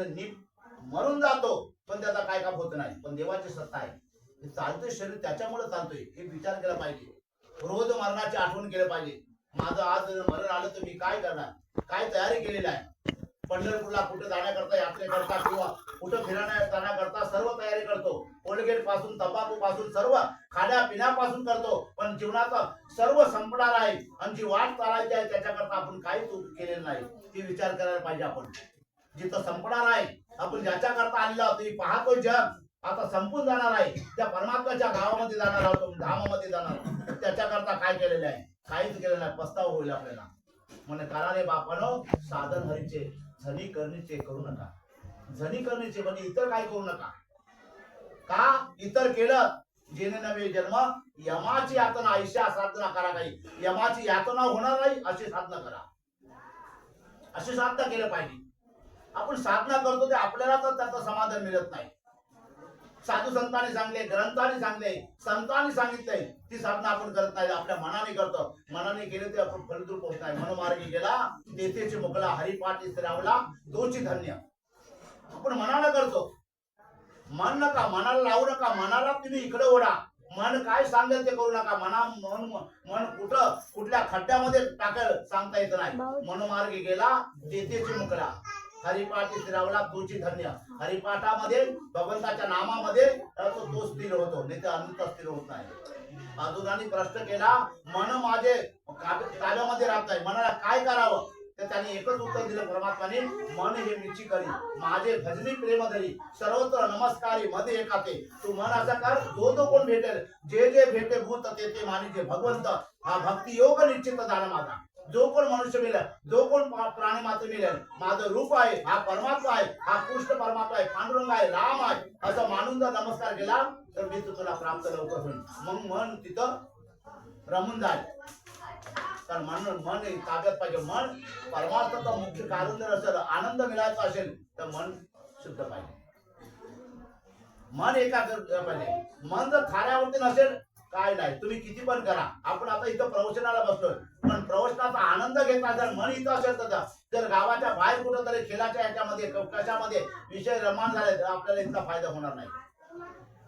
नीट मरून जातो पण त्याचा काय काम होत नाही. पण देवाची सत्ता आहे. हे चालतोय शरीर त्याच्यामुळे चालतोय. हे विचार केला पाहिजे. रोज मरणाची आठवण केलं पाहिजे. माझं आज मरण आलं तर मी काय करणार? काय तयारी केलेली आहे? पंढरपूरला कुठे जाण्याकरता यात्रेकरता किंवा कुठं फिरण्या जाण्याकरता सर्व तयारी करतो. कोलगेटपासून तंबाखू पासून सर्व खाण्यापिण्यापासून करतो. पण जीवनाचा सर्व संपणार आहे. आणि जी वाट चालायची आहे त्याच्याकरता आपण काहीच केलेलं नाही. ती विचार करायला पाहिजे आपण. जिथं संपणार आहे आपण ज्याच्याकरता आलेला होतो पाहतो पाहतोय जग. आता संपून जाणार आहे. त्या परमात्म्याच्या गावामध्ये जाणार आहोत धामामध्ये जाणार त्याच्याकरता काय केलेलं आहे? काहीच केलेलं नाही. पस्ताव होईल आपल्याला. म्हणे काराने बापानो साधन हरीचे झनी करणीचे करू नका. झनी करणीचे म्हणजे इतर काय करू नका? का? इतर केलं. जेने नवे जन्म यमाची यातना आयुष्या साधना करा काही. यमाची यातना होणार नाही अशी साधना करा. अशी साधना केलं पाहिजे. आपण साधना करतो ते आपल्याला तर त्याचं समाधान मिळत नाही. साधू संतांनी सांगले ग्रंथाने सांगले संतांनी सांगितलंय ती साधना आपण करत नाही आपल्या मनाने करतो. मनाने केले ते आपण फलद्रूप होत नाही. मनमार्गी गेला तेथेचे मोकला हरिपाठ रावला तोची धन्य. आपण मनाला करतो. मन नका मनाला लावू नका मनाला तुम्ही इकडे ओढा. मन काय सांगेल ते करू नका. मना मन मन कुठं कुठल्या खड्ड्यामध्ये टाकेल सांगता येत नाही. मनमार्गी गेला तेथेची मुकला हरिपाठी स्थिरावला तुझी धन्य. हरिपाठामध्ये भगवंताच्या नामामध्ये तो तो स्थिर होतो. नाही तर अनंत स्थिर होत नाही. अर्जुनाने प्रश्न केला मन माझे काव्यामध्ये ताब्यामध्ये राहत मनाला काय करावं? तर त्याने एकच उत्तर दिलं परमात्माने मन हे मिची करी. माझे भजनी प्रेम धरी सर्वत्र नमस्कारी मध्ये एकाते. तू मन असा कर जो जो कोण भेटेल जे जे भेटे भूत ते ते मानिजे. भगवंत हा भक्ती योग निश्चित झाला माझा. जो कोण मनुष्य मिळेल जो कोण प्राणी मात्र मिळेल माझं रूप आहे हा परमात्मा आहे हा कृष्ण परमात्मा आहे पांडुरंग आहे राम आहे असं मानून जर नमस्कार केला तर मी तुला प्राप्त लवकर होईल मग मन तिथं रमून जाईल. तर मन मन ताकद पाहिजे. मन परमार्थाचं मुख्य कारण जर असेल आनंद मिळायचा असेल तर मन शुद्ध पाहिजे. मन एकाग्र पाहिजे. मन जर थाऱ्यावरती नसेल काय नाही. तुम्ही किती पण करा. आपण आता इथं प्रवचनाला बसतोय पण प्रवचनाचा आनंद घेतला जर मन इथं असेल तर जर गावाच्या बाहेर कुठंतरी खेळाच्या याच्यामध्ये कशामध्ये विषय रमान झाले तर आपल्याला इतका फायदा होणार नाही.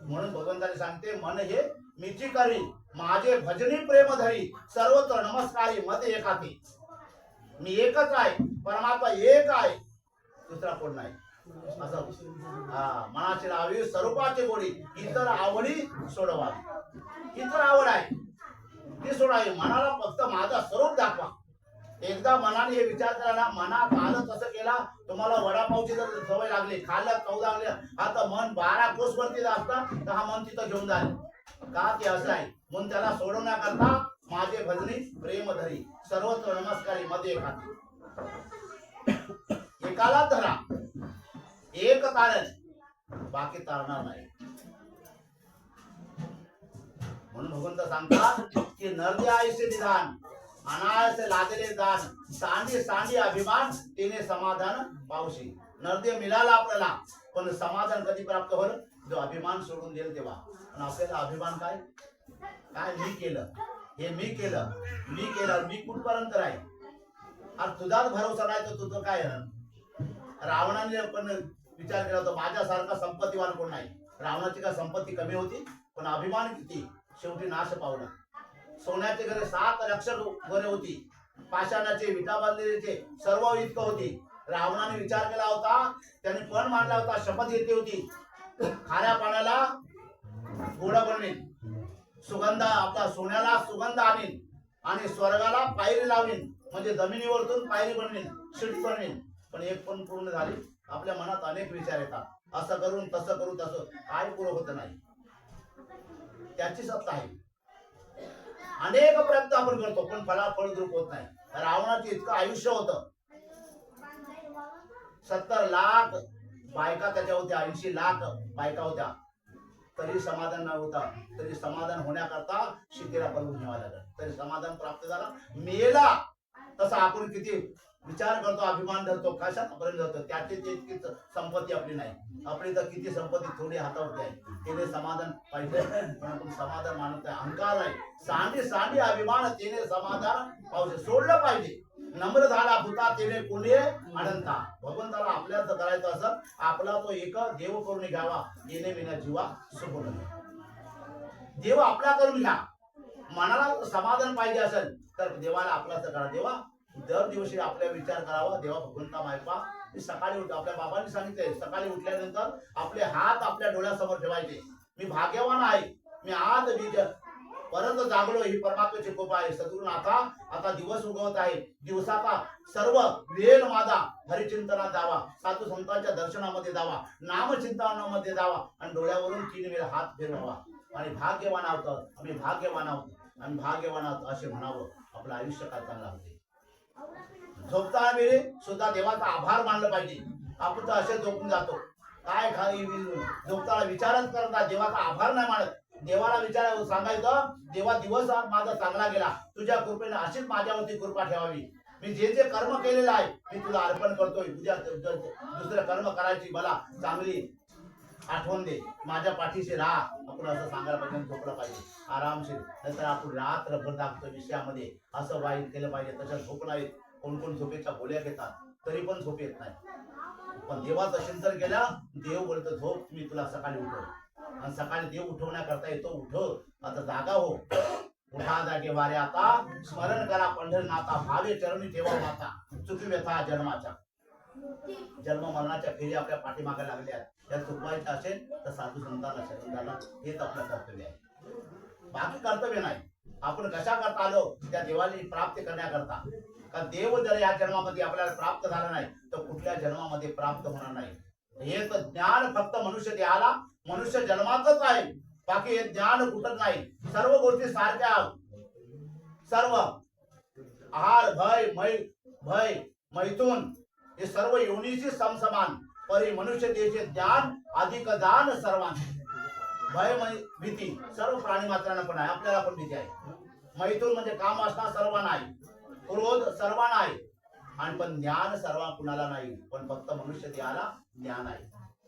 म्हणून भगवंताने सांगते मन हे मिची करी माझे भजनी प्रेम धरी सर्वत्र नमस्कारी मत एकाती मी एकच आहे परमात्मा एक आहे दुसरा कोण नाही. हा मनाची लावी स्वरूपाची गोडी इतर आवडी सोडवावी इतर आवड आहे. ते सोडावे मनाला फक्त माझा स्वरूप दाखवा. एकदा मनाने हे विचार करा ना मनात आलं तसं केला तुम्हाला वडापावची जर सवय लागली खाल्लं खाऊ लागलं आता मन बारा कोस वरती असतं तर हा मन तिथं घेऊन जाईल. का ते असं आहे? म्हणून त्याला सोडवण्याकरता माझे भजनी प्रेम धरी सर्वत्र नमस्कारी मध्ये एकाती एकाला धरा. एक तारण. बाकी तारणार नाही. म्हणून भगवंत सांगतात की नरदे आयुष्य निदान अनायास लादले दान सांडी सांडी अभिमान तिने समाधान पावशी. नरदे मिळाला आपल्याला पण समाधान कधी प्राप्त होईल? जो अभिमान सोडून देईल तेव्हा. आणि आपल्याला अभिमान काय? काय मी केलं? हे मी केलं. मी केलं मी कुठपर्यंत राहील आणि तुझाच भरोसा नाही तर तुझं काय रावणाने पण विचार केला होता माझ्यासारखा संपत्तीवान कोण नाही? रावणाची का संपत्ती कमी होती? पण अभिमान किती? शेवटी नाश पावला. सोन्याचे घरे सात लक्ष घरे होती. पाषाणाचे विटा बांधलेले सर्व इतकं होती. रावणाने विचार केला होता. त्याने पण मांडला होता शपथ घेतली होती. खाऱ्या पाण्याला गोड बनवेन. सुगंध आपला सोन्याला सुगंध आणीन. आणि स्वर्गाला पायरी लावीन. म्हणजे जमिनीवरतून पायरी बनवीन शिट बनवीन. पण एक पण पूर्ण झाली. आपल्या मनात अनेक विचार येतात. असं करून तसं करू तसं. काय पूर्ण होत नाही. त्याची सत्ता आहे. अनेक प्रयत्न आपण करतो पण फळा फळद्रूप होत नाही. रावणाचं इतकं आयुष्य होतं. सत्तर लाख बायका त्याच्या होत्या ऐंशी लाख बायका होत्या. तरी समाधान न होता तरी समाधान होण्याकरता शिकेला बनवून घ्यावा लागला. तरी समाधान प्राप्त झाला. मेला! तसं आपण किती विचार करतो अभिमान धरतो कशापर्यंत धरतो त्याची ती संपत्ती आपली नाही. आपली तर किती संपत्ती थोडी हातावरती आहे तिने समाधान पाहिजे. पण आपण समाधान मानत नाही. अहंकार आहे. सांडी सांडी अभिमान तिने समाधान पाहिजे सोडलं पाहिजे. नम्र झाला भूता तिने कोणी अनंता भगवंताला आपल्याला करायचं असं आपला तो एक देव करून घ्यावा. येणे विना जीवा सुपूर्ण देव आपला करून घ्या. मनाला समाधान पाहिजे असेल तर देवाला आपला करा. देवा दर दिवशी आपल्या विचार करावा. देवा भगवंता मायपा मी सकाळी उठ आपल्या बाबांनी सांगितले सकाळी उठल्यानंतर आपले हात आपल्या डोळ्यासमोर ठेवायचे. मी भाग्यवान आहे. मी आज बीज परत जागलो. ही परमात्म्याची कृपा आहे. सद्गुरू आता आता दिवस उगवत आहे. दिवसाचा सर्व वेळ माझा हरिचिंतनात जावा. साधू संतांच्या दर्शनामध्ये जावा. नामचिंतनामध्ये जावा. आणि डोळ्यावरून तीन वेळ हात फिरवावा. आणि भाग्यवान आहोत. आम्ही भाग्यवान आहोत. आणि भाग्यवानात असे म्हणावं आपलं आयुष्य काय चांगलं होते झोपताना वेळी सुद्धा देवाचा आभार मानलं पाहिजे. आपण तर असे झोपून जातो. काय खाली झोपताना विचारच करता देवाचा आभार नाही मानत. देवाला विचार सांगायचं देवा दिवस माझा चांगला गेला. तुझ्या कृपेने अशीच माझ्यावरती कृपा ठेवावी. मी जे जे कर्म केलेलं आहे मी तुला अर्पण करतोय. तुझ्या दुसरं कर्म करायची मला चांगली आठवण दे. माझ्या पाठीशी राहा. आपण असं सांगायला पाहिजे झोपलं पाहिजे. आरामशीर. नंतर आपण रात्रभर दाखवतो विषयामध्ये. असं वाईट केलं पाहिजे तशा झोपला येत. कोण कोण झोपेच्या गोळ्या घेतात तरी पण झोप येत नाही. पण देवाचं चिंतन केलं देव बोलतो झोप मी तुला सकाळी उठव. आणि सकाळी देव उठवण्याकरता येतो उठव. आता जागा हो. उठा जागे वारे आता. स्मरण करा पंढरनाथा भावे चरणी ठेवा माता. चुकी व्यथा जन्माच्या. जन्म मरणाच्या फेरी आपल्या पाठीमागे लागल्या. त्या चुकवायच्या असेल तर साधू संतांना शरण झाला हेच आपलं कर्तव्य आहे. बाकी कर्तव्य नाही. आपण कशा करता आलो त्या देवाला प्राप्त करण्याकरता. कारण देव जर या जन्मामध्ये आपल्याला प्राप्त झाला नाही तर कुठल्या जन्मामध्ये प्राप्त होणार नाही? हे तर ज्ञान फक्त मनुष्य देहाला. मनुष्य जन्मातच आहे. बाकी हे ज्ञान कुठं नाही? सर्व गोष्टी सारख्या सर्व. आहार भय मै भय मैथून. हे सर्व योनीशी समसमान परी मनुष्य देशे ज्ञान अधिक दान सर्वां भय भीती सर्व प्राणी मात्रांना पण आहे आपल्याला पण भीती आहे. मैथून म्हणजे काम असणार सर्वांना आहे. क्रोध सर्वांना आहे. आणि पण ज्ञान सर्वां कुणाला नाही पण फक्त मनुष्य देहाला ज्ञान आहे.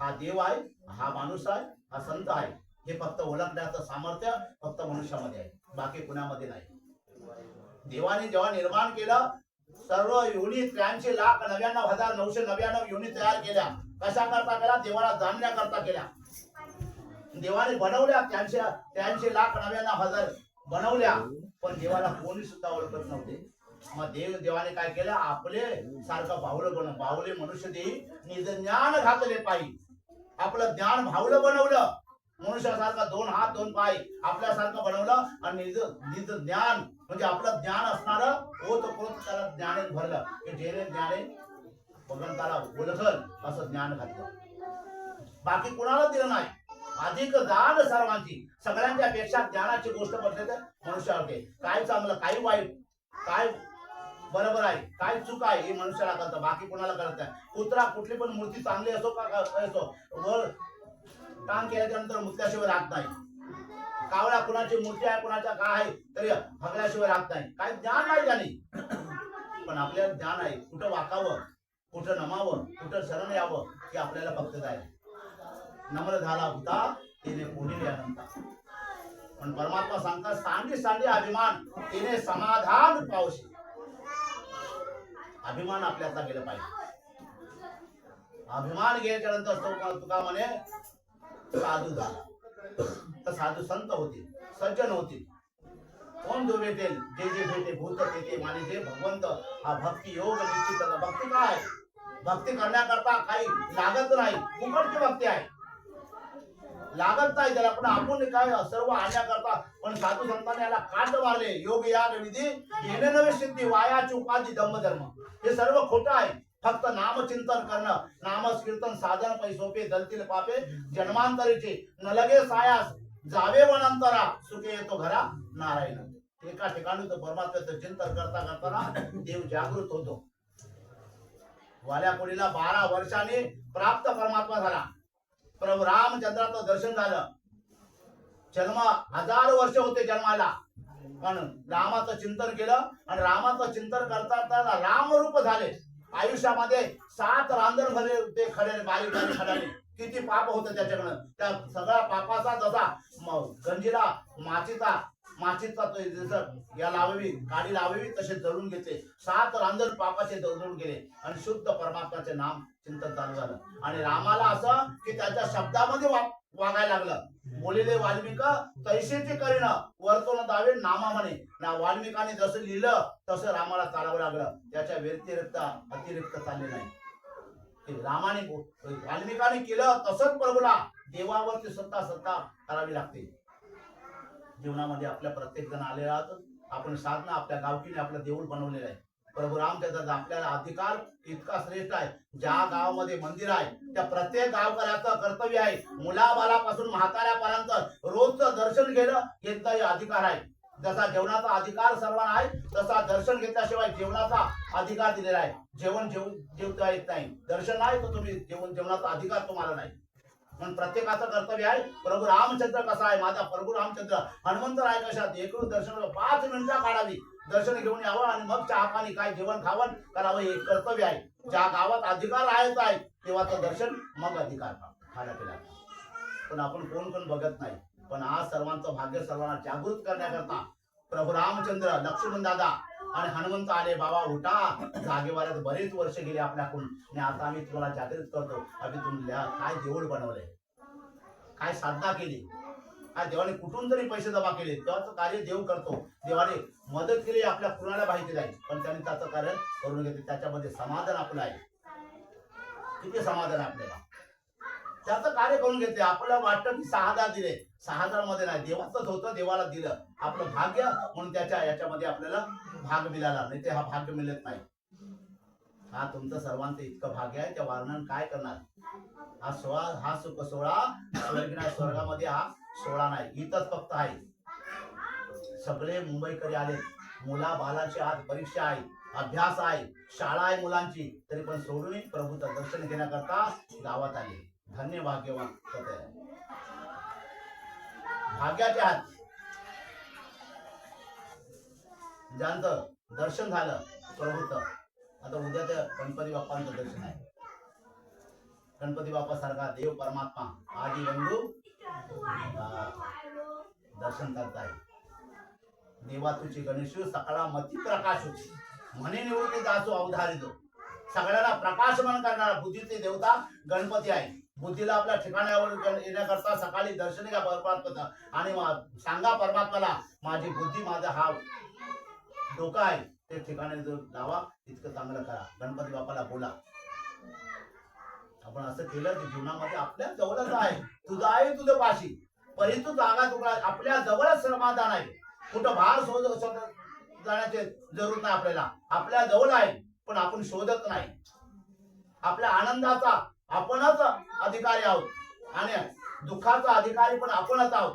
हा देव आहे हा माणूस आहे हा संत आहे. हे फक्त ओळखण्याचं सामर्थ्य फक्त मनुष्यामध्ये आहे. बाकी कुणामध्ये नाही. देवाने जेव्हा निर्माण केलं सर्व युनी त्र्याऐंशी लाख नव्याण्णव हजार नऊशे नव्याण्णव युनी तयार केल्या. कशा करता केल्या? देवाला जाणण्याकरता केल्या. देवाने बनवल्या त्यांच्या त्र्याऐंशी लाख नव्याण्णव हजार बनवल्या. पण देवाला कोणी सुद्धा ओळखत नव्हते. मग देव देवाने काय केलं? आपले सारखं बाहुलं बनव बाहुले मनुष्य देई निज ज्ञान घातले पायी. आपलं ज्ञान भावलं बनवलं. मनुष्यासारखं दोन हात दोन पाय आपल्यासारखं बनवलं. आणि निज निज ज्ञान म्हणजे आपलं ज्ञान असणारं होत पोत त्याला ज्ञाने भरलं. की जेने ज्ञाने भगवंताला ओळखल असं ज्ञान घातलं. बाकी कुणाला दिलं नाही? अधिक दान सर्वांची. सगळ्यांच्या पेक्षा ज्ञानाची गोष्ट म्हटली तर मनुष्यावरती काय चांगलं काय वाईट काय बरोबर आहे काय चूक आहे हे मनुष्याला कळतं. बाकी कोणाला कळत नाही. कुत्रा कुठली पण मूर्ती चांगली असो का असो वर काम केल्याच्यानंतर मुतल्याशिवाय राहत नाही. कावळा कुणाची मूर्ती आहे कुणाच्या काय आहे तरी भगल्याशिवाय राहत नाही. काय ज्ञान नाही त्याने. पण आपल्याला ज्ञान आहे. कुठं वाकावं कुठं नमावं कुठं शरण यावं हे आपल्याला फक्त जाय नम्र झाला होता तिने पुढील अनंता पण परमात्मा सांगतात सांडी सांडी अभिमान तिने समाधान पावशी. अभिमान आपल्याचा गेलं पाहिजे. अभिमान घ्यायच्या नंतर तो तुका म्हणे साधू झाला. तर साधू संत होतील सज्जन होतील. कोण जो भेटेल? जे जे भेटे भूत तेथे माने जे भगवंत हा भक्ती योग निश्चित भक्ती काय भक्ती करण्याकरता काही लागत नाही. फुकटची भक्ती आहे. लागत नाही त्याला पण आपण काय सर्व आणण्याकरता पण साधू संतांनी याला कांड मारले. योग याग विधी येणे नवे सिद्धी वायाची उपाधी धम्म धर्म हे सर्व खोटं आहे. फक्त नामचिंतन करणं नामस कीर्तन साधन पै सोपे दलतील पापे जन्मांतरीचे न लगे सायास जावे वनांतरा सुखे येतो घरा नारायण. एका ठिकाणी तो परमात्म्याचं चिंतन करता करताना देव जागृत होतो. वाल्या बारा वर्षांनी प्राप्त परमात्मा झाला. प्रभू रामचंद्राचं दर्शन झालं. जन्म हजार वर्ष होते जन्माला. पण रामाचं चिंतन केलं आणि रामाचं चिंतन करता करता रामरूप झाले. आयुष्यामध्ये सात रांजण भरले ते खडे बारीक बारीक खड्याने किती पाप होतं त्याच्याकडनं. त्या सगळ्या पापाचा जसा गंजीला माचीचा माचीचा तो जसं या लावावी काडी लावावी तसे जळून घेते सात रांजण पापाचे जळून गेले. आणि शुद्ध परमात्माचे नाम चिंतन चालू झालं. आणि रामाला असं की त्याच्या शब्दामध्ये वा- वागायला लागलं. बोलिले वाल्मिक तैसेचे करीन. वर्तवून दावे नामा म्हणे ना वाल्मिकाने जसं लिहिलं तसं रामाला चालावं लागलं. त्याच्या व्यतिरिक्त अतिरिक्त चालले नाही. रामाने वाल्मिकाने केलं तसंच प्रभूला देवावरची सत्ता सत्ता करावी लागते. जीवनामध्ये आपल्या प्रत्येक जण आलेला आहात. आपण साधना आपल्या गावकीने आपलं देऊळ बनवलेलं आहे. प्रभू रामचंद्राचा आपल्याला अधिकार इतका श्रेष्ठ आहे. ज्या गावामध्ये मंदिर आहे त्या प्रत्येक गावकऱ्याचं कर्तव्य आहे मुलाबालापासून म्हाताऱ्यापर्यंत रोजचं दर्शन घेणं घेतला अधिकार आहे. जसा जेवणाचा अधिकार सर्वांना आहे तसा दर्शन घेतल्याशिवाय जेवणाचा अधिकार दिलेला आहे. जेवण जेव जेवता येत नाही. दर्शन नाही तर तुम्ही जेवण जेवणाचा अधिकार तुम्हाला नाही. म्हणून प्रत्येकाचं कर्तव्य आहे प्रभू रामचंद्र कसा आहे? माझा प्रभू रामचंद्र. हनुमंतराय कशात एकूण दर्शन पाच मिनिटं काढावी. दर्शन घेऊन यावं आणि मग चहा पाणी काय जेवण खावण करावं हे कर्तव्य आहे. ज्या गावात अधिकार आहेच आहे तेव्हाचं दर्शन मग अधिकार खाण्या केला पण आपण कोण कोण बघत नाही. पण आज सर्वांचं भाग्य सर्वांना जागृत करण्याकरता प्रभू रामचंद्र लक्ष्मण दादा आणि हनुमंत आले बाबा उठा. जागेवाल्यात बरेच वर्ष गेले आपल्याकडून. आणि आता आम्ही तुम्हाला जागृत करतो. आम्ही तुम्हाला काय देऊळ बनवलंय? काय साधना केली? काय देवाने कुठून जरी पैसे जमा केले तेव्हाच कार्य देव करतो. देवाने मदत केली आपल्या कुणाला माहिती नाही. पण त्याने त्याचं कार्य करून घेते त्याच्यामध्ये समाधान आपलं आहे. किती समाधान आहे आपल्याला? त्याचं कार्य करून घेते आपल्याला वाटतं की सहा हजार दिले. सहा हजारमध्ये नाही. देवाचंच होतं. देवाला दिलं. आपलं भाग्य म्हणून त्याच्या याच्यामध्ये आपल्याला भाग मिळाला नाही ते हा भाग्य मिळत नाही. हा तुमचं सर्वांचं इतकं भाग्य आहे त्या वर्णन काय करणार? हा सोळा हा सुख सोळा स्वर्गामध्ये हा सोळा नाही इथंच फक्त आहे. सगळे मुंबईकडे आले. मुला बालाची आज परीक्षा आहे अभ्यास आहे शाळा आहे मुलांची तरी पण सोडून प्रभूचं दर्शन घेण्याकरता गावात आले. धन्य भाग्यवान भाग्याच्या भाग्याचे ज्यांचं दर्शन झालं प्रभूचं. आता उद्या त्या गणपती बाप्पांचं दर्शन आहे. गणपती बाप्पा सारखा देव परमात्मा आदी बंधू दर्शन दर्शन करताय देवा तुझी गणेश सकाळा मती प्रकाश होती. म्हणे निवृत्ती दासो अवधारितो. सगळ्याला प्रकाशमान करणारा बुद्धीचे देवता गणपती आहे. बुद्धीला आपल्या ठिकाणावर येण्याकरता सकाळी दर्शन घ्या परमात्माचा आणि सांगा परमात्माला माझी बुद्धी माझा हा धोका आहे. ते ठिकाणी जो लावा इतकं चांगलं करा. गणपती बापाला बोला. आपण असं केलं की जीवनामध्ये आपल्या जवळच आहे. तुझं आहे तुझं पाशी. परंतु जागा तुला आपल्या जवळच समाधान आहे. कुठं बाहेर शोध- जाण्याची जरूर नाही आपल्याला. आपल्या जवळ आहे पण आपण शोधत नाही. आपल्या आनंदाचा आपणच अधिकारी आहोत. आणि दुःखाचा अधिकारी पण आपणच आहोत.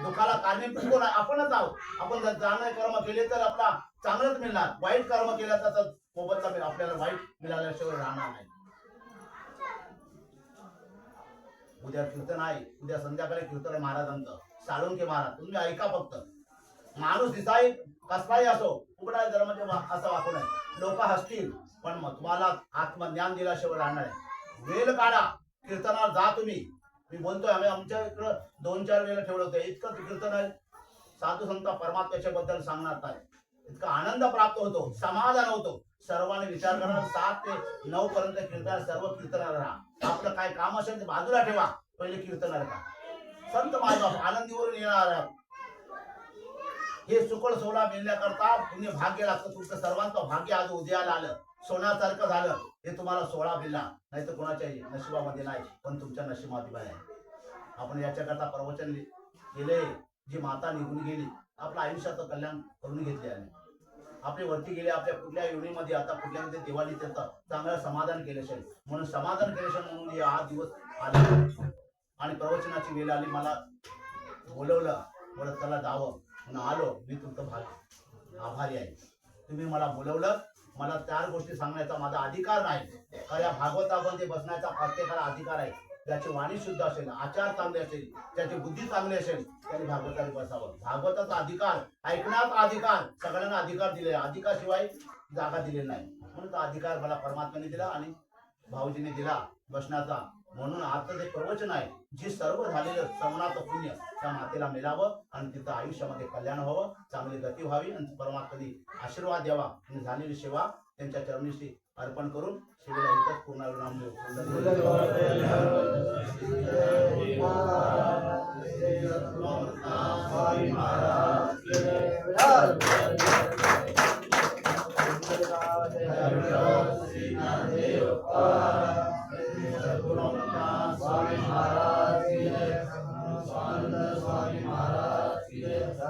दुःखाला कारणीभूत कोण आहे? आपणच आहोत. आपण जर चांगले कर्म केले तर आपला चांगलंच मिळणार. वाईट कर्म केला तर मोबदला आपल्याला वाईट मिळाल्याशिवाय राहणार नाही. उद्या कीर्तन आहे. उद्या संध्याकाळी कीर्तन महाराज महाराजांचं. साळुंके महाराज तुम्ही ऐका फक्त. माणूस दिसाय कसलाही असो उघडा धर्माचे वा- असं वाकू नये लोक हसतील पण मग तुम्हाला आत्मज्ञान दिल्याशिवाय राहणार आहे वेळ काढा. कीर्तनावर जा तुम्ही. मी बोलतोय आम्ही आमच्या इकडं दोन चार वेळेला ठेवलं होतं. इतकं कीर्तन आहे. साधू संत परमात्म्याच्या बद्दल सांगणार काय इतका आनंद प्राप्त होतो समाधान होतो. सर्वांनी विचार करा सात ते नऊ पर्यंत कीर्तन सर्व कीर्तनाला राहा. आपलं काय काम असेल ते बाजूला ठेवा पहिले कीर्तनाला का संत माझा आनंदीवरून येणार आहे. हे सुकळ सोहळा मिळण्याकरता पुण्य भाग्य लागतं. तुमचं सर्वांचं भाग्य आज उद्याला आलं. सोन्यासारखं झालं हे तुम्हाला सोळा बिल्ला नाही तर कोणाच्याही नशिबामध्ये नाही पण तुमच्या नशिबामध्ये आहे. आपण याच्याकरता प्रवचन केले जी माता निघून गेली आपल्या आयुष्याचं कल्याण करून घेतले आहे आपले वरती गेले आपल्या कुठल्या योनीमध्ये आता कुठल्या म्हणजे मध्ये त्याचं चांगलं समाधान केले असेल. म्हणून समाधान केले असेल म्हणून हा आज दिवस आले. आणि प्रवचनाची वेळ आली मला बोलवलं बोलत त्याला जावं. म्हणून आलो मी तुमचं भाग आभारी आहे. तुम्ही मला बोलवलं मला चार गोष्टी सांगण्याचा माझा अधिकार नाही. खऱ्या भागवतामध्ये बसण्याचा प्रत्येकाला अधिकार आहे. ज्याची वाणी शुद्ध असेल आचार चांगले असेल ज्याची बुद्धी चांगली असेल त्याने भागवताने बसावं. भागवताचा अधिकार ऐकण्याचा अधिकार सगळ्यांना अधिकार दिले अधिकारशिवाय जागा दिलेली नाही. म्हणून तो अधिकार मला परमात्म्याने दिला आणि भाऊजीने दिला बसण्याचा. म्हणून आता जे प्रवचन आहे जे सर्व झालेलं श्रवणाचं पुण्य त्या मातेला मिळावं आणि तिचं आयुष्यामध्ये कल्याण व्हावं चांगली गती व्हावी आणि परमात्म्याने आशीर्वाद द्यावा आणि झालेली सेवा त्यांच्या चरणीशी अर्पण करून शिवेला इथंच पूर्ण विराम स्वामी